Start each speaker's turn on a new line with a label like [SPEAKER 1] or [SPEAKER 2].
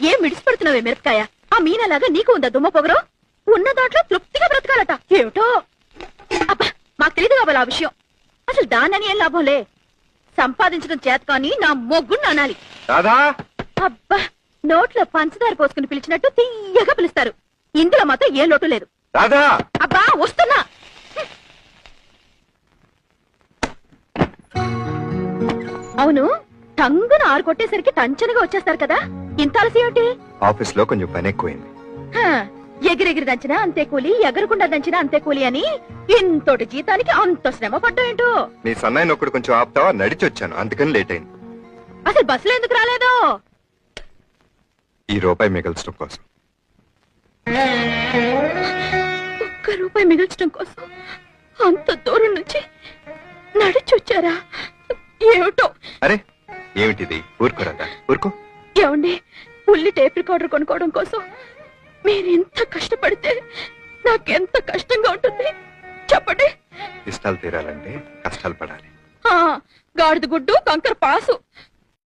[SPEAKER 1] ఏం మిడిసిపడుతున్నావే మిరపకాయ? ఆ మీనలాగా నీకు ఉందా దుమ్మ పొగరు? ఉన్న దాంట్లో తృప్తిగా బ్రతకాలట. ఏమిటో? అబ్బా మాకు తెలియదు కాబోలు ఆ విషయం. అసలు దానని ఏం లాభంలే? సంపాదించడం చేత కానీ నా మొగ్గుని అనాలి.
[SPEAKER 2] రాధా!
[SPEAKER 1] అబ్బా నోట్లో పంచదార పోసుకుని పిలిచినట్టు తీయగా పిలుస్తారు. ఇందులో మాత్రం ఏ లోటు లేదు.
[SPEAKER 2] రాధా!
[SPEAKER 1] అబ్బా వస్తున్నా! అవును టంగున ఆరు కొట్టేసరికి టంచనగా వచ్చేస్తారు కదా? ఇంత అలసి ఏమిటి
[SPEAKER 2] ఆఫీస్లో కొంచెం పని ఎక్కువైంది.
[SPEAKER 1] ఎగిరెగిరి దంచినా అంతే కూలి ఎగరకుండా దంచినా అంతే కూలి అని ఇంతోటి జీతానికి అంత శ్రమ పడ్డాయేంటో
[SPEAKER 2] నీ సన్నాయి నొక్కడు కొంచెం ఆపుతావా? నడిచి వచ్చాను అందుకని లేట్ అయింది.
[SPEAKER 1] అసలు బస్సులో ఎందుకు రాలేదు?
[SPEAKER 2] ఈ రూపాయి మిగల్చడం కోసం.
[SPEAKER 1] ఒక్క రూపాయి మిగల్చడం కోసం అంత దూరం నుంచి నడిచొచ్చారా? ఏమిటో?
[SPEAKER 2] అరే ఏమిటిది? ఊరుకో రాధా ఊరుకో.
[SPEAKER 1] ఏమండి? ఉల్లి టేప్ రికార్డర్ కొనుక్కోవడం కోసం మీరు ఇంత కష్టపడితే నాకెంత కష్టంగా ఉంటుంది? చెప్పండి.
[SPEAKER 2] ఇష్టాలు తీరాలంటే కష్టాలు పడాలి.
[SPEAKER 1] ఆ, గాడిద గుడ్డు కంకర పాసు.